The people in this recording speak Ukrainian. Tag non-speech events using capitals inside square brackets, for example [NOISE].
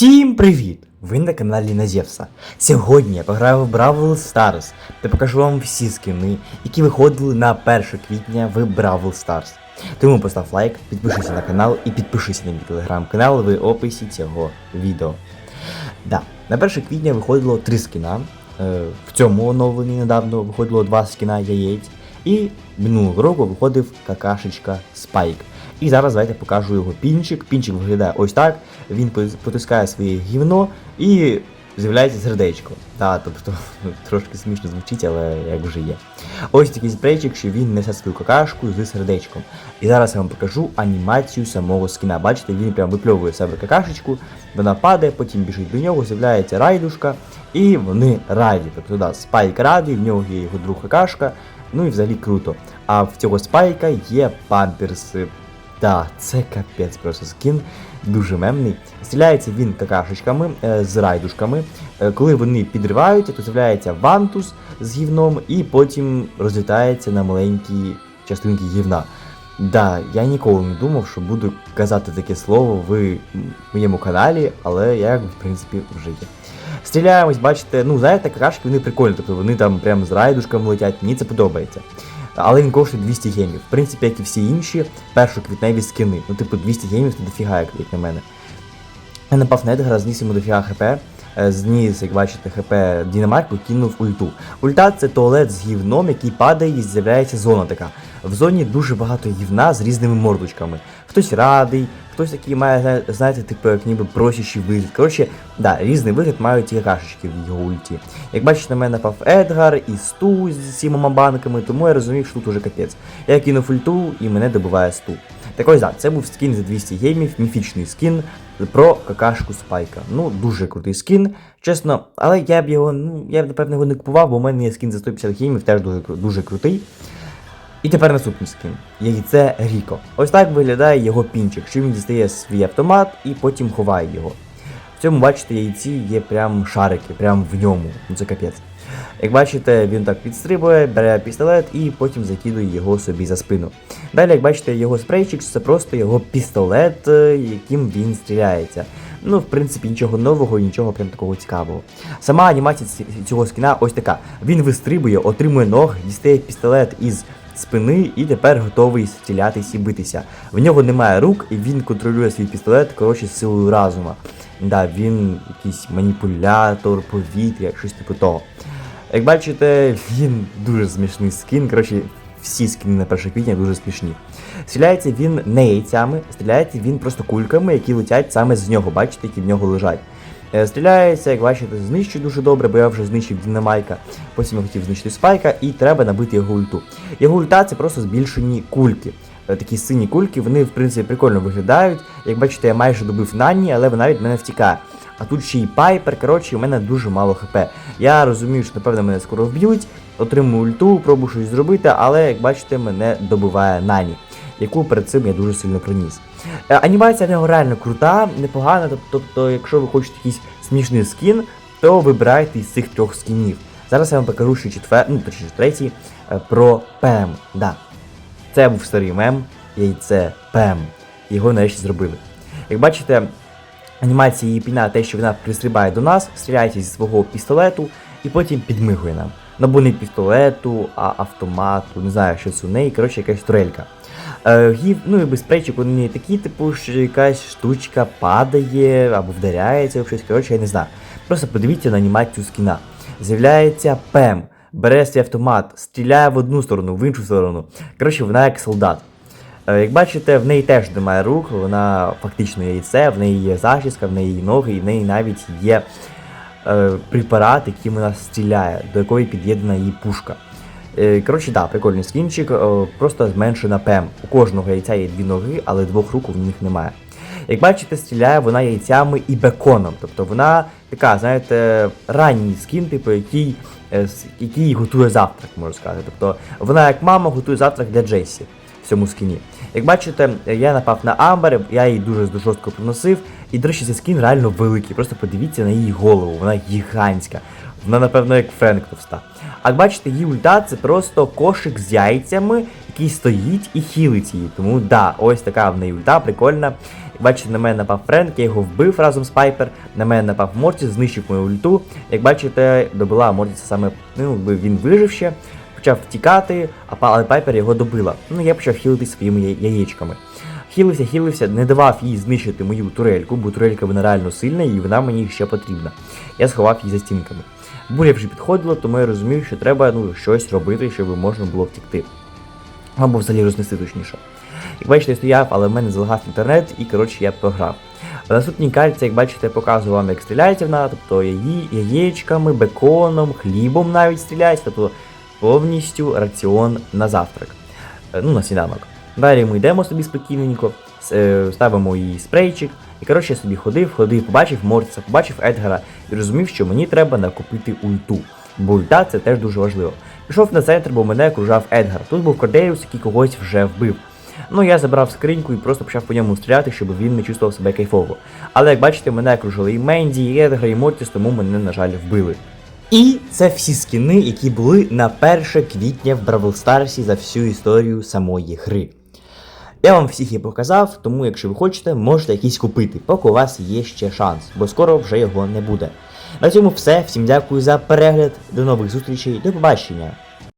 Всім привіт! Ви на каналі Назєвса. Сьогодні я пограю в Бравл Stars та покажу вам всі скини, які виходили на 1 квітня в Бравл Stars. Тому постав лайк, підпишися на канал і підпишися на мій телеграм-канал в описі цього відео. Да, на 1 квітня виходило 3 скіна. Е, В цьому оновленні недавно виходило 2 скіна яєць. І минулого року виходив какашечка Спайк. І зараз давайте покажу його пінчик. Пінчик виглядає ось так. Він потискає своє гівно і з'являється сердечко. Да, тобто [LAUGHS] трошки смішно звучить, але як вже є. Ось такий спрейчик, що він несе свою какашку з сердечком. І зараз я вам покажу анімацію самого скіна. Бачите, він прям випльовує себе какашечку, вона падає, потім біжить до нього, з'являється райдушка, і вони раді. Тобто да, спайк радий, в нього є його друг какашка. Ну і взагалі круто. А в цього спайка є памперси. Да, це капець просто скін, дуже мемний. Стріляється він какашечками е, з райдушками. Е, коли вони підриваються, то з'являється вантус з гівном і потім розлітається на маленькі частинки гівна. Да, я ніколи не думав, що буду казати таке слово в моєму каналі, але як в принципі вже є. Стріляємось, бачите, ну знаєте, какашки вони прикольні, тобто вони там прям з райдушками летять, мені це подобається. Але він коштує 200 гемів. В принципі, як і всі інші, першоквітневі скини. Ну, типу, 200 гемів це дофіга, як як на мене. Я напав на Едгара, зніс йому дофіга хп. Е, Зніс, як бачите, хп Дінамайку кинув ульту. Ульта це туалет з гівном, який падає і з'являється зона така. В зоні дуже багато гівна з різними мордочками. Хтось радий, хтось такий має, знаєте, типу, як ніби просящий вигляд. Коротше, да, різний вигляд мають ті в його ульті. Як бачите, на мене напав Едгар і Сту з сімома банками, тому я розумів, що тут уже капець. Я кинув ульту і мене добиває Сту. Так ось да, це був скін за 200 геймів, міфічний скін про какашку Спайка. Ну, дуже крутий скін, чесно, але я б його, ну, я б напевно його не купував, бо у мене є скін за 150 геймів, теж дуже, дуже крутий. І тепер наступний скін. Яйце Ріко. Ось так виглядає його пінчик, що він дістає свій автомат і потім ховає його. В цьому, бачите, яйці є прям шарики, прям в ньому. Ну це капець. Як бачите, він так підстрибує, бере пістолет і потім закидує його собі за спину. Далі, як бачите, його спрейчик це просто його пістолет, е, яким він стріляється. Ну, в принципі, нічого нового і нічого прям такого цікавого. Сама анімація цього скіна ось така. Він вистрибує, отримує ног, дістає пістолет із спини і тепер готовий стрілятись і битися. В нього немає рук, і він контролює свій пістолет, коротше, з силою разума. Да, він якийсь маніпулятор, повітря, щось типу того. Як бачите, він дуже смішний скін. Коротше, всі скіни на 1 квітня дуже смішні. Стріляється він не яйцями, стріляється він просто кульками, які летять саме з нього, бачите, які в нього лежать. Е, Стріляється, як бачите, знищує дуже добре, бо я вже знищив Дінамайка, потім я хотів знищити спайка, і треба набити його ульту. Його ульта це просто збільшені кульки. Е, Такі сині кульки, вони в принципі прикольно виглядають. Як бачите, я майже добив Нані, але вона від мене втікає. А тут ще й пайпер, коротше, у мене дуже мало хп. Я розумію, що напевно мене скоро вб'ють, отримую ульту, пробую щось зробити, але як бачите, мене добиває Нані, яку перед цим я дуже сильно приніс. Е, Анімація в нього реально крута, непогана. тоб- Тобто, якщо ви хочете якийсь смішний скін, то вибирайте із цих трьох скінів. Зараз я вам покажу ще четвер, ну точніше третій, е, про ПЕМ. Да. Це був старий мем, яйце ПЕМ. Його нарешті зробили. Як бачите, анімація її піна те, що вона пристрибає до нас, стріляється зі свого пістолету і потім підмигує нам. Ну або не пістолету, а автомату, не знаю, що це у неї, коротше, якась турелька. Е, гів, ну і безпечок вони такі, типу, що якась штучка падає або вдаряється щось, коротше, я не знаю. Просто подивіться на анімацію скіна. З'являється ПЕМ, бере свій автомат, стріляє в одну сторону, в іншу сторону. Коротше, вона як солдат. Е, Як бачите, в неї теж немає рук, вона фактично яйце, в неї є зачіска, в неї є ноги, і в неї навіть є е, препарат, яким вона стріляє, до якої під'єднана її пушка. Е, Коротше, да, прикольний скінчик, е, просто зменшена ПЕМ. У кожного яйця є дві ноги, але двох рук у них немає. Як бачите, стріляє вона яйцями і беконом. Тобто вона така, знаєте, ранній скін, типу, який, е, який готує завтрак, можна сказати. Тобто вона як мама готує завтрак для Джесі в цьому скіні. Як бачите, я напав на Амбер, я її дуже жорстко приносив. І, до речі, цей скін реально великий. Просто подивіться на її голову, вона гігантська. Вона, напевно, як Френк товста. А бачите, її ульта це просто кошик з яйцями, який стоїть і хілить її. Тому да, ось така в неї ульта, прикольна. Бачите, на мене напав Френк, я його вбив разом з Пайпер. На мене напав Мортіс, знищив мою ульту. Як бачите, добила Мортіса саме, ну, він вижив ще, почав втікати, а Пайпер його добила. Ну, я почав хілити своїми яєчками. Хілився, хілився, не давав їй знищити мою турельку, бо турелька вона реально сильна і вона мені ще потрібна. Я сховав її за стінками. Буря вже підходила, тому я розумів, що треба ну, щось робити, щоб можна було втікти. Або взагалі рознести точніше. Як бачите, я стояв, але в мене залагав інтернет, і коротше я програв. На наступній кальці, як бачите, я показую вам, як стріляється вона, тобто яї, яєчками, беконом, хлібом навіть стріляється, тобто повністю раціон на завтрак. Е, Ну, на сніданок. Далі ми йдемо собі спокійненько, е, ставимо її спрейчик. І коротше я собі ходив, ходив, побачив Мортіса, побачив Едгара і розумів, що мені треба накопити ульту. Бо ульта це теж дуже важливо. Пішов на центр, бо мене окружав Едгар. Тут був Кордеус, який когось вже вбив. Ну я забрав скриньку і просто почав по ньому стріляти, щоб він не чувствував себе кайфово. Але як бачите, мене окружили і Менді, і Едгар, і Мортіс, тому мене, на жаль, вбили. І це всі скіни, які були на 1 квітня в Бравл Старсі за всю історію самої гри. Я вам всіх її показав, тому якщо ви хочете, можете якісь купити, поки у вас є ще шанс, бо скоро вже його не буде. На цьому все. Всім дякую за перегляд, до нових зустрічей, до побачення.